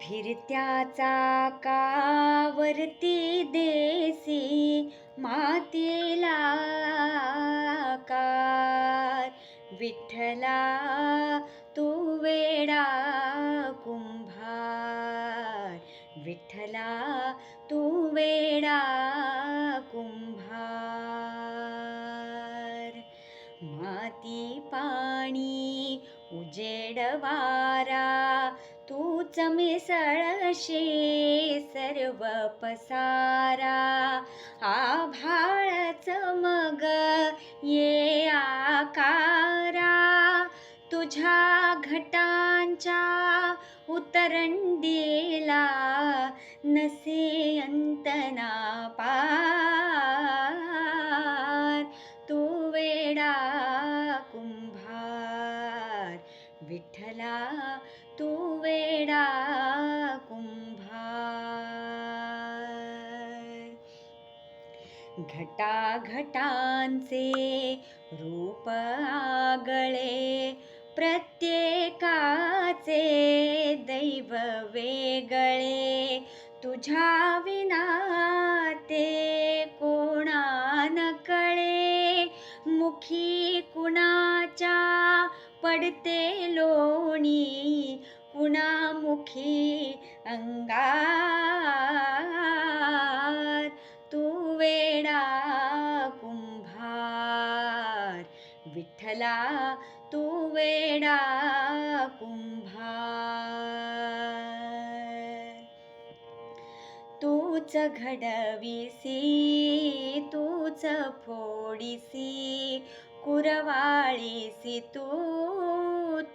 फिरत्या चाकावरती देसी मातीला कार विठ्ठला तू वेडा कुंभार. विठ्ठला तू वेडा कुंभार. माती पाणी उजेड वारा तूच मिसळशे सर्व पसारा. आभाळच मग ये आकारा. तुझ्या घटांच्या उतरंडीला नसे अंतना पा विठ्ठला तू वेडा कुंभार. घटाघटांचे रूप आगळे प्रत्येकाचे दैव वेगळे. तुझ्या विना ते कोणा न कळे मुखी कुणाच्या पडते लोणी कुणामुखी अंगार. तू वेडा कुंभार विठ्ठला तू वेडा कुंभार. तूच घडविसी तूच फोडिसी कुरवाळीसी तू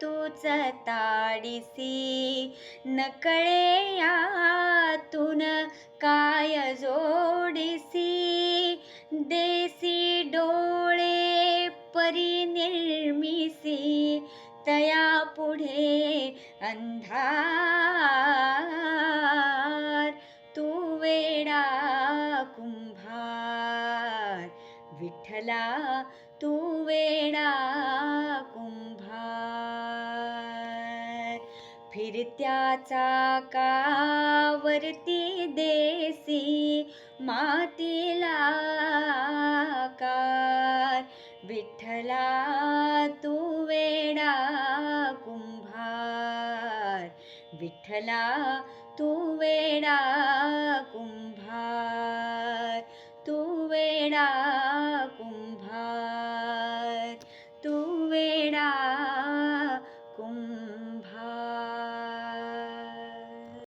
तूच ताडीसी. नकळे यातून काय जोडीसी? देसी डोळे परिनिर्मिसी तया पुढे अंधार. विठ्ठला तू वेडा कुंभार. फिरत्याचा कावरती देसी मातीला कार विठ्ठला तू वेडा कुंभार. विठ्ठला तू वेडा कुंभार.